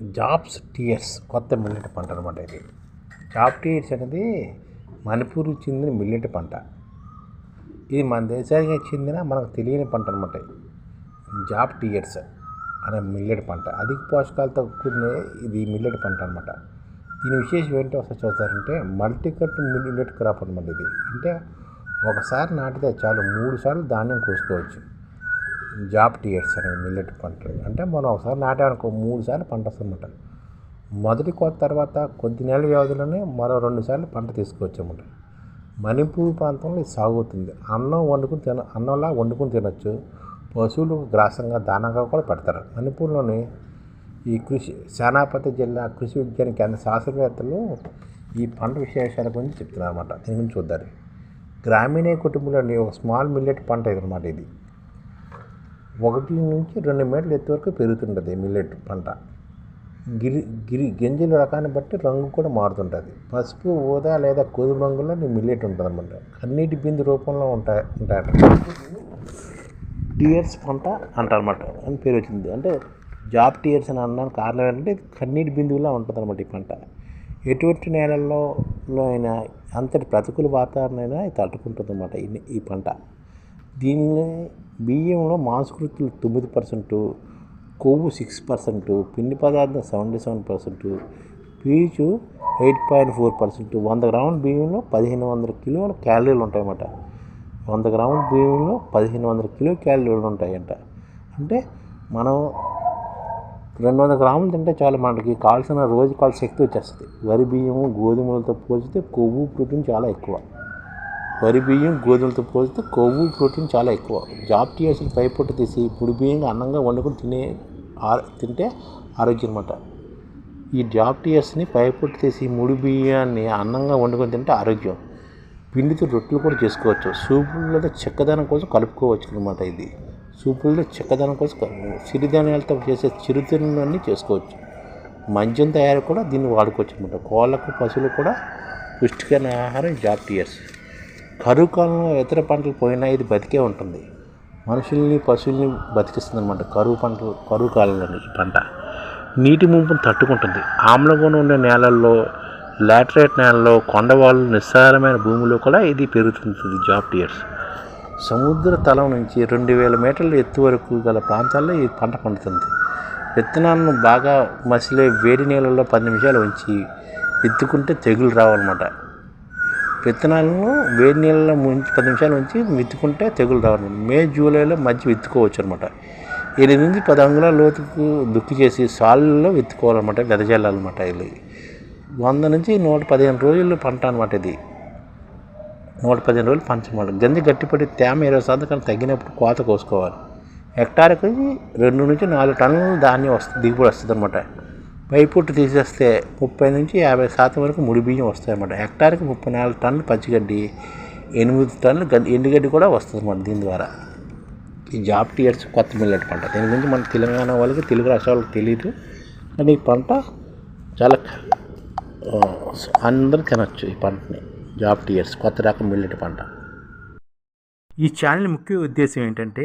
Jobs tears కొత్త millet పంట అనమాట ఇది. జాబ్ టీయర్స్ అనేది మణిపూర్కి చెందిన మిల్లెట్ పంట. ఇది మన దేశానికి చెందిన మనకు తెలియని పంట అనమాట జాబ్ టీయర్స్ అనే మిల్లెట్ పంట. అధిక పోషకాలతో కూడిన ఇది మిల్లెట్ పంట అనమాట దీని విశేషం ఏంటో ఒకసారి చూస్తారంటే మల్టీకట్ మిల్లెట్ క్రాప్ అనమాట ఇది. అంటే ఒకసారి నాటితే చాలు మూడు సార్లు ధాన్యం కోసుకోవచ్చు. జాబ్ టీయర్స్ అనేవి మిల్లెట్ పంట అంటే మనం ఒకసారి నాటామనుకో మూడు సార్లు పంట వస్తుందన్నమాట. మొదటి కోత తర్వాత కొద్ది నెలల వ్యవధిలోనే మరో రెండు సార్లు పంట తీసుకోవచ్చు మణిపూర్ ప్రాంతంలో ఇది సాగుతుంది అన్నం వండుకుని తిన అన్నంలా వండుకుని తినచ్చు. పశువులు గ్రాసంగా దానాగా కూడా పెడతారు. మణిపూర్లోని ఈ కృషి సేనాపతి జిల్లా కృషి విజ్ఞాన కేంద్ర శాస్త్రవేత్తలు ఈ పంట విశేషాల గురించి చెప్తున్నారు అనమాట దీని గురించి చూద్దాం గ్రామీణ కుటుంబంలోని ఒక స్మాల్ మిల్లెట్ పంట ఇదనమాట ఇది. ఒకటి నుంచి రెండు మీటర్ల ఎత్తు వరకు పెరుగుతుంటుంది మిల్లెట్ పంట. గిరి గిరి గింజల రకాన్ని బట్టి రంగు కూడా మారుతుంటుంది. పసుపు ఊదా లేదా గోధుమ రంగులో మిల్లెట్ ఉంటుంది అనమాట కన్నీటి బిందు రూపంలో ఉంటాయి ఉంటాయట. టీయర్స్ పంట అంటారన్నమాట. అని పేరు వచ్చింది. అంటే జాబ్ టీయర్స్ అని అనడానికి కారణం ఏంటంటే కన్నీటి బిందువులా ఉంటుంది అనమాట ఈ పంట. ఎటువంటి నేలల్లో అయినా అంతటి ప్రతికూల వాతావరణం అయినా తట్టుకుంటుంది అనమాట ఈ పంట. దీనిలో బియ్యంలో మాంసకృతులు తొమ్మిది పర్సెంటు కొవ్వు సిక్స్ పర్సెంట్ పిండి పదార్థం సెవెంటీ సెవెన్ పర్సెంట్ పీచు ఎయిట్ పాయింట్ ఫోర్ పర్సెంట్. వంద గ్రాముల బియ్యంలో పదిహేను వందల కిలోల క్యాలరీలు ఉంటాయన్నమాట. వంద గ్రాముల బియ్యంలో పదిహేను వందల కిలో క్యాలరీలు ఉంటాయంట. అంటే మనం రెండు వందల గ్రాములు తింటే చాలు మనకి కావాల్సిన రోజు కావాల్సిన శక్తి వచ్చేస్తుంది. వరి బియ్యము గోధుమలతో పోల్చితే కొవ్వు ప్రోటీన్ చాలా ఎక్కువ. వరి బియ్యం గోధుమలతో పోలిస్తే కొవ్వు ప్రోటీన్ చాలా ఎక్కువ. జాబ్ టీయర్స్ పైపొట్టు తీసి పొడి బియ్యంగా అన్నంగా వండుకొని తినే తింటే ఆరోగ్యం అనమాట ఈ జాబ్ టీయర్స్ని పైపొట్టు తీసి ముడి బియ్యాన్ని అన్నంగా వండుకొని తింటే ఆరోగ్యం. పిండితో రొట్టెలు కూడా చేసుకోవచ్చు. సూపులలో చెక్కదనం కోసం కలుపుకోవచ్చు అనమాట ఇది. సూపులలో చెక్కదనం కోసం సిరిధాన్యాలతో చేసే చిరుతిళ్ళన్నీ చేసుకోవచ్చు. మంచం తయారు కూడా దీన్ని వాడుకోవచ్చు అనమాట కోళ్ళకు పశువులకు కూడా పుష్టికరమైన ఆహారం జాప్టియర్స్ కరువు కాలంలో ఇతర పంటలు పోయినా ఇది బతికే ఉంటుంది. మనుషుల్ని పశువుల్ని బతికిస్తుంది అనమాట కరువు పంటలు కరువు కాలంలో ఈ పంట. నీటి ముంపును తట్టుకుంటుంది. ఆమ్లగుణం ఉండే నేలల్లో లాటరైట్ నేలలో కొండవాళ్ళు నిస్సారమైన భూమిలో కూడా ఇది పెరుగుతుంటుంది జాబ్ టీయర్స్. సముద్ర తలం నుంచి రెండు వేల మీటర్ల ఎత్తు వరకు గల ప్రాంతాల్లో ఈ పంట పండుతుంది. విత్తనాలను బాగా మసిలే వేడి నీళ్ళల్లో పది నిమిషాలు ఉంచి ఎత్తుకుంటే తెగులు రావన్నమాట. విత్తనాలను వేడి నీళ్ళలో ముంచి పది నిమిషాలు ఉంచి విత్తుకుంటే తెగులు రావాలి మే జూలైలో మధ్య విత్తుకోవచ్చు అనమాట ఎనిమిది నుంచి పది అంగుళాల లోతుకు దుక్కి చేసి సాళ్ళలో విత్తుకోవాలన్నమాట వెదజల్లాలన్నమాట ఇది వంద నుంచి నూట పదిహేను రోజులు పంట అనమాట ఇది. నూట పదిహేను రోజులు పంచమాట గంజి గట్టిపడి తేమ ఇరవై శాతం తగ్గినప్పుడు కోత కోసుకోవాలి. హెక్టార్కి రెండు నుంచి నాలుగు టన్నులు ధాన్యం వస్తుంది దిగుబడి వస్తుంది అనమాట పైపుట్టు తీసేస్తే ముప్పై నుంచి యాభై శాతం వరకు ముడి బియ్యం వస్తాయన్నమాట. హెక్టార్కి ముప్పై నాలుగు టన్నులు పచ్చిగడ్డి ఎనిమిది టన్నులు గడ్డి ఎండుగడ్డి కూడా వస్తుందన్నమాట దీని ద్వారా. ఈ జాబ్ టీయర్స్ కొత్త మిల్లెట్ పంట. దీని గురించి మన తెలంగాణ వాళ్ళకి తెలుగు రాష్ట్రాల వాళ్ళకి తెలియదు కానీ ఈ పంట చాలా అందరూ తినచ్చు ఈ పంటని. జాబ్ టీయర్స్ కొత్త రకం మిల్లెట్ పంట. ఈ ఛానల్ ముఖ్య ఉద్దేశం ఏంటంటే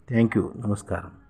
Thank you. నమస్కారం.